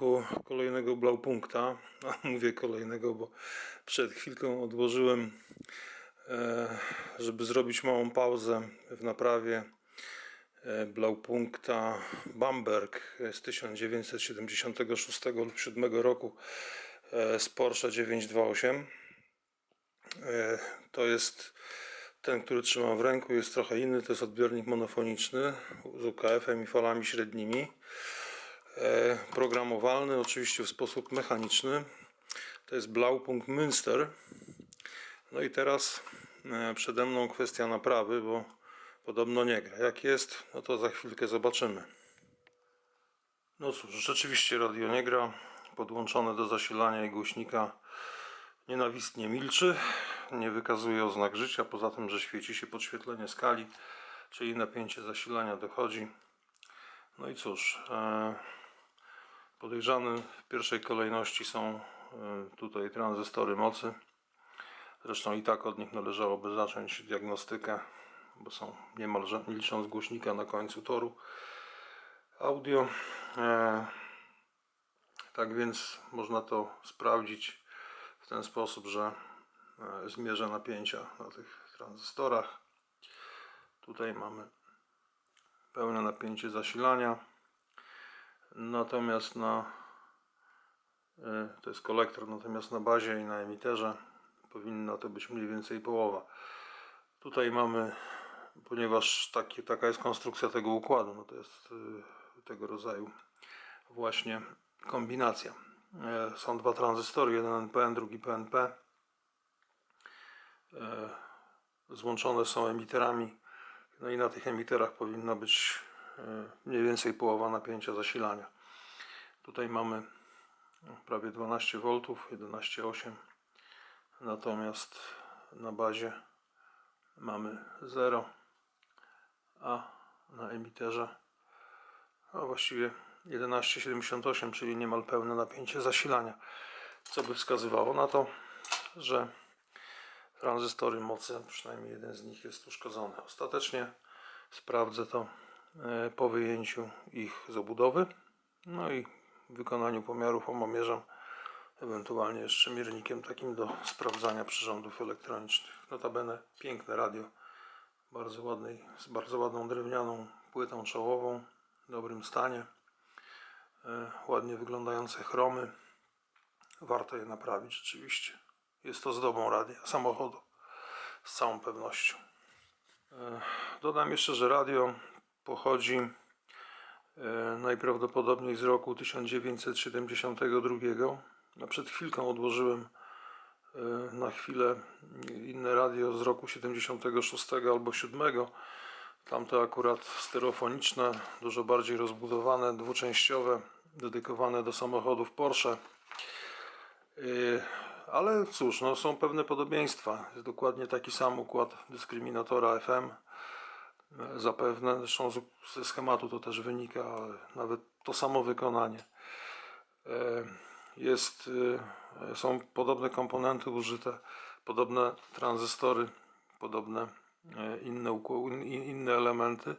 ręku kolejnego Blaupunkta. A mówię kolejnego, bo przed chwilką odłożyłem, e, żeby zrobić małą pauzę w naprawie e, Blaupunkta Bamberg z 1976 lub 7 roku e, z Porsche 928. E, To jest ten, który trzymam w ręku, jest trochę inny. To jest odbiornik monofoniczny z UKF-em i falami średnimi. E, Programowalny, oczywiście w sposób mechaniczny. To jest Blaupunkt Münster. No i teraz e, przede mną kwestia naprawy, bo podobno nie gra. Jak jest, no to za chwilkę zobaczymy. No cóż, rzeczywiście radio nie gra. Podłączone do zasilania i głośnika nienawistnie milczy. Nie wykazuje oznak życia, poza tym, że świeci się podświetlenie skali, czyli napięcie zasilania dochodzi. No i cóż, e, podejrzane w pierwszej kolejności są e, tutaj tranzystory mocy. Zresztą i tak od nich należałoby zacząć diagnostykę, bo są niemalże, nie licząc głośnika na końcu toru audio. E, tak więc można to sprawdzić w ten sposób, że e, zmierzę napięcia na tych tranzystorach. Tutaj mamy pełne napięcie zasilania. Natomiast na e, to jest kolektor, natomiast na bazie i na emiterze powinna to być mniej więcej połowa. Tutaj mamy, ponieważ taki, taka jest konstrukcja tego układu, no to jest e, tego rodzaju właśnie kombinacja. E, Są dwa tranzystory, jeden NPN, drugi PNP. Złączone są emiterami. No i na tych emiterach powinna być mniej więcej połowa napięcia zasilania. Tutaj mamy prawie 12 V, 11,8. Natomiast na bazie mamy 0, a na emiterze a właściwie 11,78, czyli niemal pełne napięcie zasilania, co by wskazywało na to, że tranzystory mocy, przynajmniej jeden z nich jest uszkodzony. Ostatecznie sprawdzę to e, po wyjęciu ich z obudowy, no i wykonaniu pomiarów omamierzem, ewentualnie jeszcze miernikiem takim do sprawdzania przyrządów elektronicznych. Notabene piękne radio, bardzo ładnej, z bardzo ładną drewnianą płytą czołową, w dobrym stanie, e, ładnie wyglądające chromy. Warto je naprawić rzeczywiście. Jest to zdobą radia samochodu z całą pewnością. E, Dodam jeszcze, że radio pochodzi e, najprawdopodobniej z roku 1972. No przed chwilką odłożyłem e, na chwilę inne radio z roku 76 albo 7. Tamte akurat stereofoniczne, dużo bardziej rozbudowane, dwuczęściowe, dedykowane do samochodów Porsche. Yy, Ale cóż, no są pewne podobieństwa. Jest dokładnie taki sam układ dyskryminatora FM. Zapewne, zresztą ze schematu to też wynika, ale nawet to samo wykonanie. E, Jest, e, są podobne komponenty użyte, podobne tranzystory, podobne e, inne, inne elementy.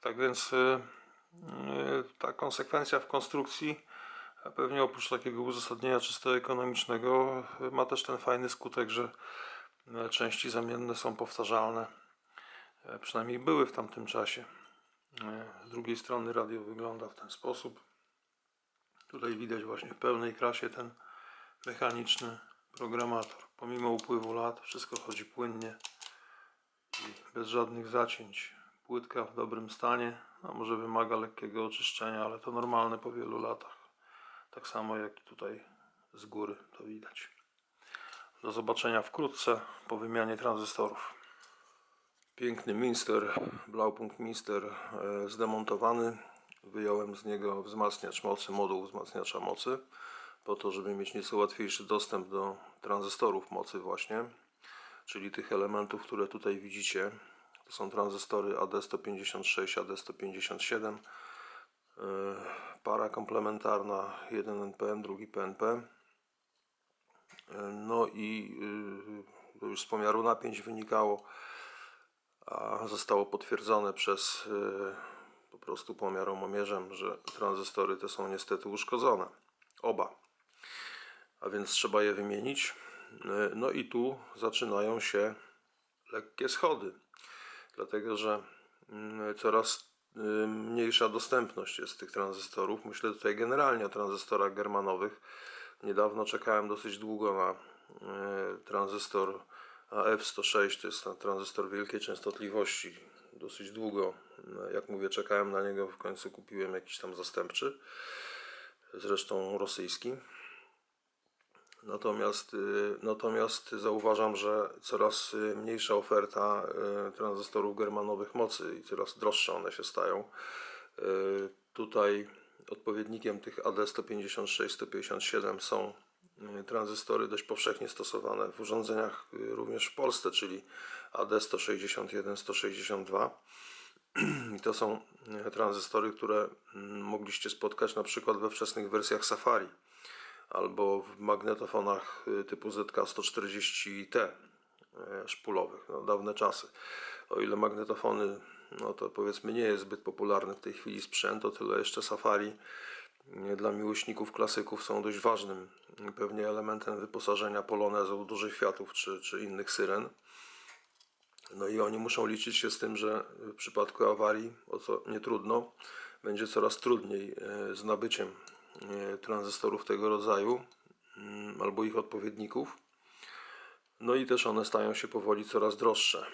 Tak więc ta konsekwencja w konstrukcji pewnie oprócz takiego uzasadnienia czysto ekonomicznego ma też ten fajny skutek, że części zamienne są powtarzalne. E, Przynajmniej były w tamtym czasie. E, Z drugiej strony radio wygląda w ten sposób. Tutaj widać właśnie w pełnej krasie ten mechaniczny programator. Pomimo upływu lat wszystko chodzi płynnie i bez żadnych zacięć. Płytka w dobrym stanie, a może wymaga lekkiego oczyszczenia, ale to normalne po wielu latach. Tak samo jak tutaj z góry to widać. Do zobaczenia wkrótce po wymianie tranzystorów. Piękny Minster, Blaupunkt Minster e, zdemontowany. Wyjąłem z niego wzmacniacz mocy, moduł wzmacniacza mocy po to, żeby mieć nieco łatwiejszy dostęp do tranzystorów mocy właśnie, czyli tych elementów, które tutaj widzicie. To są tranzystory AD156, AD157 e, para komplementarna, jeden NPN, drugi PNP. E, No i y, to już z pomiaru napięć wynikało, a zostało potwierdzone przez y, po prostu pomiar omamierzem, że tranzystory te są niestety uszkodzone. Oba. A więc trzeba je wymienić. E, No i tu zaczynają się lekkie schody, dlatego że mm, coraz y, mniejsza dostępność jest tych tranzystorów. Myślę tutaj generalnie o tranzystorach germanowych. Niedawno czekałem dosyć długo na y, tranzystor AF106, to jest tranzystor wielkiej częstotliwości. Dosyć długo, jak mówię, czekałem na niego, w końcu kupiłem jakiś tam zastępczy, zresztą rosyjski. Natomiast, y, natomiast zauważam, że coraz y, mniejsza oferta y, tranzystorów germanowych mocy i coraz droższe one się stają. Tutaj odpowiednikiem tych AD156-157 są tranzystory dość powszechnie stosowane w urządzeniach y, również w Polsce, czyli AD161-162. I to są y, tranzystory, które mm, mogliście spotkać na przykład we wczesnych wersjach Safari albo w magnetofonach y, typu ZK-140T y, szpulowych, no, dawne czasy. O ile magnetofony, no to powiedzmy nie jest zbyt popularny w tej chwili sprzęt, o tyle jeszcze Safari y, dla miłośników klasyków są dość ważnym pewnie elementem wyposażenia Polonezu, dużych światów czy, czy innych syren. No i oni muszą liczyć się z tym, że w przypadku awarii, o co nie trudno, będzie coraz trudniej e, z nabyciem e, tranzystorów tego rodzaju mm, albo ich odpowiedników. No i też one stają się powoli coraz droższe.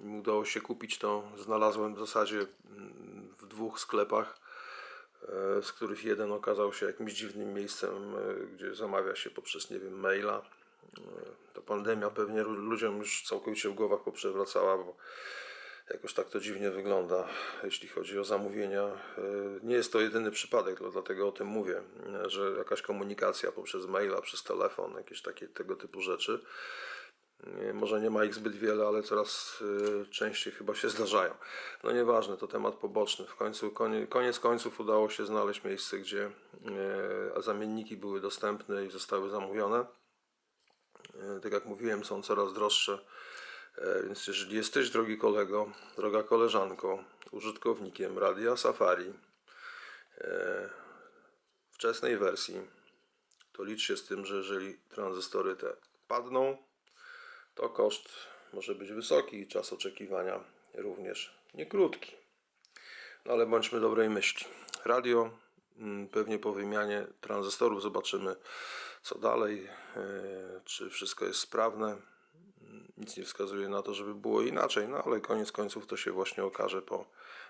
E, udało się kupić to, znalazłem w zasadzie mm, w dwóch sklepach, z których jeden okazał się jakimś dziwnym miejscem, e, gdzie zamawia się poprzez, nie wiem, maila. E, Ta pandemia pewnie lu- ludziom już całkowicie w głowach poprzewracała, bo jakoś tak to dziwnie wygląda, jeśli chodzi o zamówienia. E, Nie jest to jedyny przypadek, dla- dlatego o tym mówię, e, że jakaś komunikacja poprzez maila, przez telefon, jakieś takie tego typu rzeczy. Nie, Może nie ma ich zbyt wiele, ale coraz y, częściej chyba się zdarzają. No nieważne, to temat poboczny. W końcu, konie, koniec końców udało się znaleźć miejsce, gdzie e, zamienniki były dostępne i zostały zamówione. Tak jak mówiłem, są coraz droższe. Więc jeżeli jesteś, drogi kolego, droga koleżanko, użytkownikiem Radia Safari wczesnej wersji, to licz się z tym, że jeżeli tranzystory te padną, to koszt może być wysoki i czas oczekiwania również nie krótki. No ale bądźmy dobrej myśli. Radio, mm, pewnie po wymianie tranzystorów zobaczymy co dalej, e, czy wszystko jest sprawne. Nic nie wskazuje na to, żeby było inaczej, no ale koniec końców to się właśnie okaże po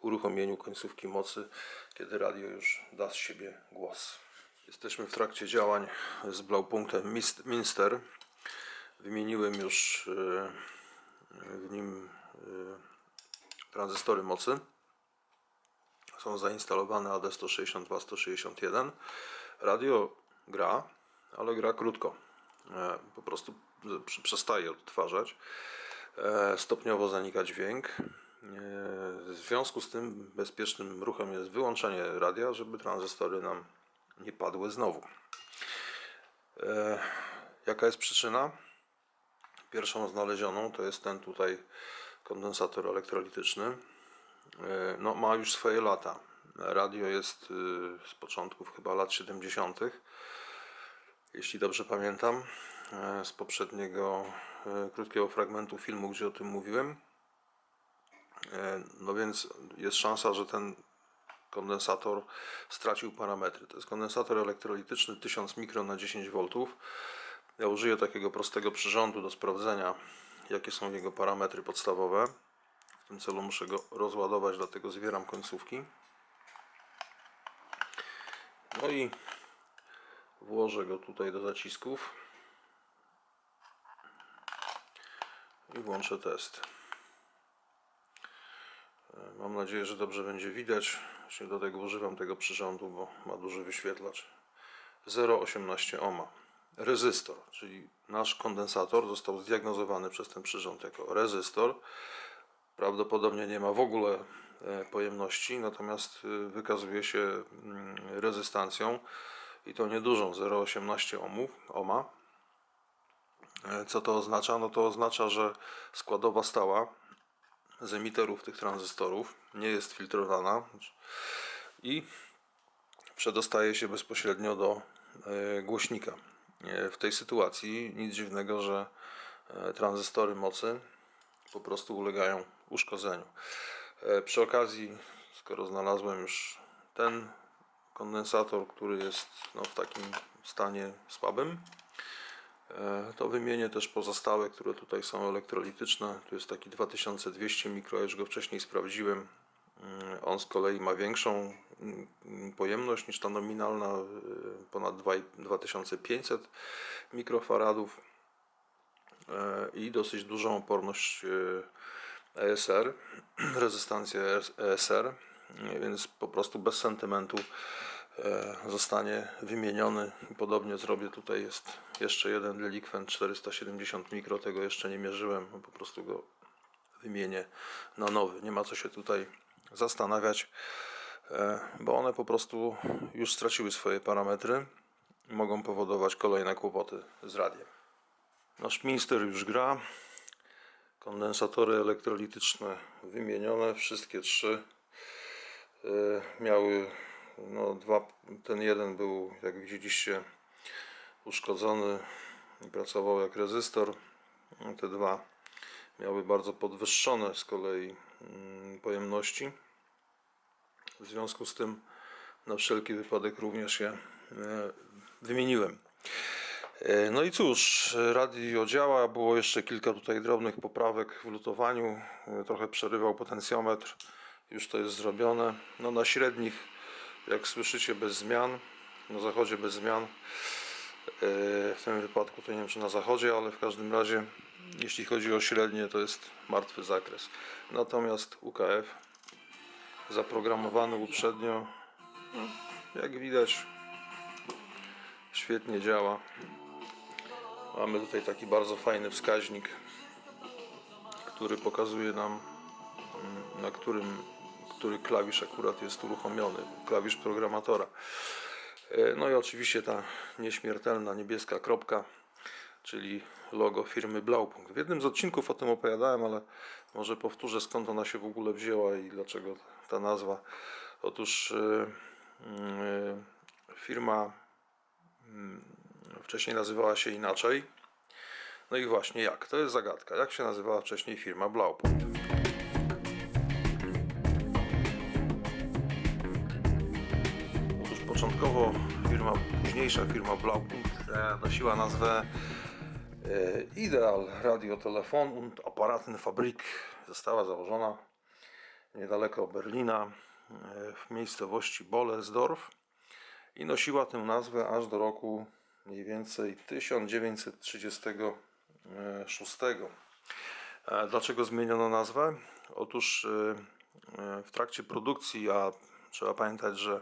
uruchomieniu końcówki mocy, kiedy radio już da z siebie głos. Jesteśmy w trakcie działań z Blaupunktem Minster. Wymieniłem już e, w nim e, tranzystory mocy. Są zainstalowane AD162-161. Radio gra, ale gra krótko. E, Po prostu przestaje odtwarzać. E, Stopniowo zanika dźwięk. E, W związku z tym bezpiecznym ruchem jest wyłączenie radia, żeby tranzystory nam nie padły znowu. Jaka jest przyczyna? Pierwszą znalezioną to jest ten tutaj kondensator elektrolityczny. E, No, ma już swoje lata. Radio jest y, z początków chyba lat 70. Jeśli dobrze pamiętam, e, z poprzedniego e, krótkiego fragmentu filmu, gdzie o tym mówiłem. No więc jest szansa, że ten kondensator stracił parametry. To jest kondensator elektrolityczny 1000 mikro na 10 V. Ja użyję takiego prostego przyrządu do sprawdzenia, jakie są jego parametry podstawowe. W tym celu muszę go rozładować, dlatego zbieram końcówki. No i włożę go tutaj do zacisków i włączę test. Mam nadzieję, że dobrze będzie widać. Właśnie do tego używam tego przyrządu, bo ma duży wyświetlacz. 0,18 ohma. Rezystor, czyli nasz kondensator został zdiagnozowany przez ten przyrząd jako rezystor. Prawdopodobnie nie ma w ogóle e, pojemności, natomiast e, wykazuje się mm, rezystancją i to niedużą 0,18 ohmów, ohma. Co to oznacza? No to oznacza, że składowa stała z emiterów tych tranzystorów nie jest filtrowana i przedostaje się bezpośrednio do e, głośnika. E, W tej sytuacji nic dziwnego, że e, tranzystory mocy po prostu ulegają uszkodzeniu. E, Przy okazji, skoro znalazłem już ten kondensator, który jest no, w takim stanie słabym, to wymienię też pozostałe, które tutaj są elektrolityczne. Tu jest taki 2200 mikro, już go wcześniej sprawdziłem. Mm, On z kolei ma większą mm, pojemność niż ta nominalna, y, ponad 2 2500 mikrofaradów e, i dosyć dużą oporność y, ESR, rezystancję ESR, więc po prostu bez sentymentu e, zostanie wymieniony. Podobnie zrobię, tutaj jest jeszcze jeden delikwent 470 mikro, tego jeszcze nie mierzyłem, po prostu go wymienię na nowy. Nie ma co się tutaj zastanawiać, e, bo one po prostu już straciły swoje parametry i mogą powodować kolejne kłopoty z radiem. Nasz Minster już gra. Kondensatory elektrolityczne wymienione, wszystkie trzy e, miały no dwa, ten jeden był jak widzieliście uszkodzony i pracował jak rezystor. Te dwa miały bardzo podwyższone z kolei mm, pojemności. W związku z tym na wszelki wypadek również je e, wymieniłem. E, No i cóż, radio działa, było jeszcze kilka tutaj drobnych poprawek w lutowaniu, E, trochę przerywał potencjometr, już to jest zrobione. No na średnich, jak słyszycie, bez zmian, na zachodzie bez zmian. W tym wypadku to nie wiem czy na zachodzie, ale w każdym razie jeśli chodzi o średnie to jest martwy zakres. Natomiast UKF zaprogramowany uprzednio, no, jak widać świetnie działa. Mamy tutaj taki bardzo fajny wskaźnik, który pokazuje nam mm, na którym który klawisz akurat jest uruchomiony, klawisz programatora. E, No i oczywiście ta nieśmiertelna niebieska kropka, czyli logo firmy Blaupunkt. W jednym z odcinków o tym opowiadałem, ale może powtórzę skąd ona się w ogóle wzięła i dlaczego ta nazwa. Otóż mm, e, firma mm, wcześniej nazywała się inaczej. No i właśnie jak? To jest zagadka. Jak się nazywała wcześniej firma Blaupunkt? Otóż początkowo firma, późniejsza firma Blaupunkt e, nosiła nazwę Ideal Radiotelefon und Apparatefabrik. Została założona niedaleko Berlina e, w miejscowości Bolesdorf i nosiła tę nazwę aż do roku mniej więcej 1936. E, Dlaczego zmieniono nazwę? Otóż e, e, w trakcie produkcji, a trzeba pamiętać, że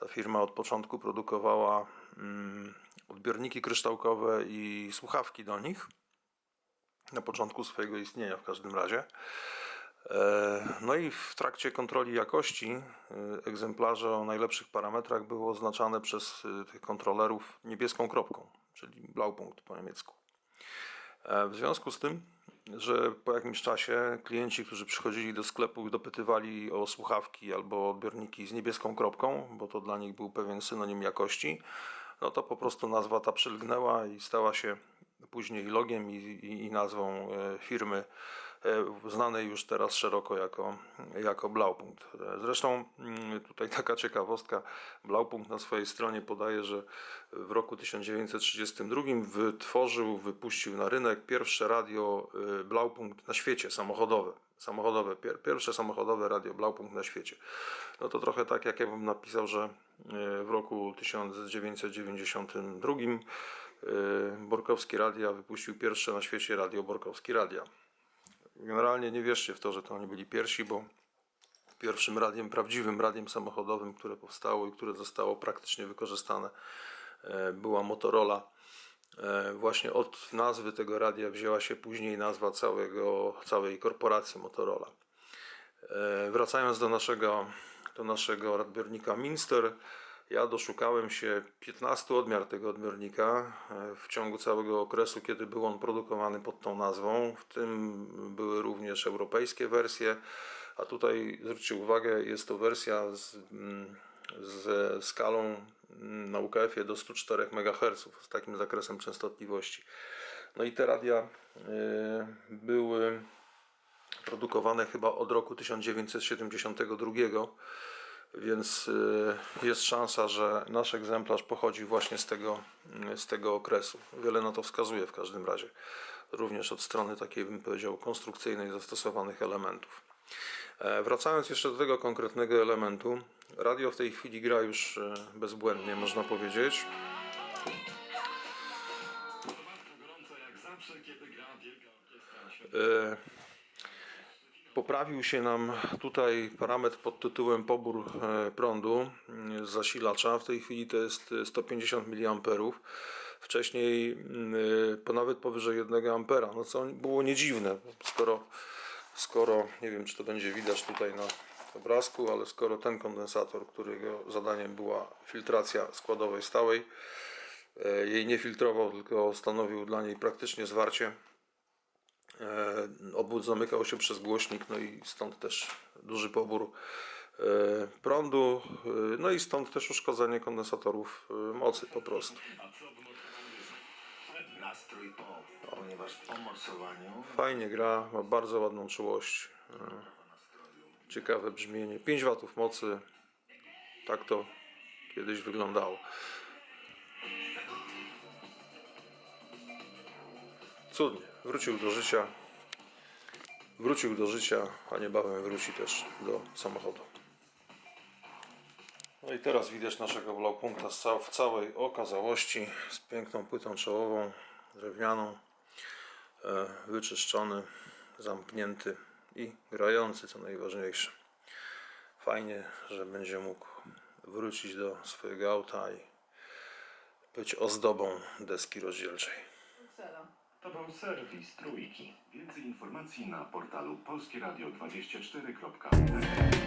ta firma od początku produkowała odbiorniki kryształkowe i słuchawki do nich. Na początku swojego istnienia w każdym razie. E, No i w trakcie kontroli jakości e, egzemplarze o najlepszych parametrach były oznaczane przez e, tych kontrolerów niebieską kropką, czyli Blaupunkt po niemiecku. W związku z tym, że po jakimś czasie klienci, którzy przychodzili do sklepu i dopytywali o słuchawki albo odbiorniki z niebieską kropką, bo to dla nich był pewien synonim jakości, no to po prostu nazwa ta przylgnęła i stała się później logiem i, i, i nazwą e, firmy znanej już teraz szeroko jako, jako Blaupunkt. E, Zresztą mm, tutaj taka ciekawostka, Blaupunkt na swojej stronie podaje, że w roku 1932 wytworzył, wypuścił na rynek pierwsze radio e, Blaupunkt na świecie, samochodowe. Samochodowe, pier, pierwsze samochodowe radio Blaupunkt na świecie. No to trochę tak jak ja bym napisał, że e, w roku 1992 e, Borkowski Radia wypuścił pierwsze na świecie radio Borkowski Radia. Generalnie nie wierzcie w to, że to oni byli pierwsi, bo pierwszym radiem, prawdziwym radiem samochodowym, które powstało i które zostało praktycznie wykorzystane, e, była Motorola. E, Właśnie od nazwy tego radia wzięła się później nazwa całego, całej korporacji Motorola. E, Wracając do naszego, do naszego odbiornika Minster, ja doszukałem się 15 odmiar tego odbiornika e, w ciągu całego okresu, kiedy był on produkowany pod tą nazwą. W tym były również europejskie wersje, a tutaj zwróćcie uwagę, jest to wersja z mm, z skalą mm, na UKF-ie do 104 MHz z takim zakresem częstotliwości. No i te radia y, były produkowane chyba od roku 1972, więc y, jest szansa, że nasz egzemplarz pochodzi właśnie z tego, z tego okresu. Wiele na to wskazuje w każdym razie, również od strony takiej bym powiedział konstrukcyjnej zastosowanych elementów. E, Wracając jeszcze do tego konkretnego elementu, radio w tej chwili gra już e, bezbłędnie, można powiedzieć. Poprawił się nam tutaj parametr pod tytułem pobór e, prądu mm, z zasilacza. W tej chwili to jest e, 150 mA. Wcześniej mm, e, po nawet powyżej 1 A. No co było nie dziwne, skoro, skoro nie wiem czy to będzie widać tutaj na obrazku, ale skoro ten kondensator, którego zadaniem była filtracja składowej stałej, e, jej nie filtrował, tylko stanowił dla niej praktycznie zwarcie E, Obwód zamykał się przez głośnik, no i stąd też duży pobór e, prądu, e, no i stąd też uszkodzenie kondensatorów e, mocy po prostu. Nastrój po, ponieważ po morsowaniu Fajnie gra, ma bardzo ładną czułość, e, ciekawe brzmienie. 5 watów mocy, tak to kiedyś wyglądało. Cudnie, wrócił do życia. Wrócił do życia, a niebawem wróci też do samochodu. No i teraz widać naszego blaupunkta w całej okazałości z piękną płytą czołową, drewnianą, e, wyczyszczony, zamknięty i grający, co najważniejsze. Fajnie, że będzie mógł wrócić do swojego auta i być ozdobą deski rozdzielczej. To był serwis Trójki. więcej informacji na portalu polskieradio24.pl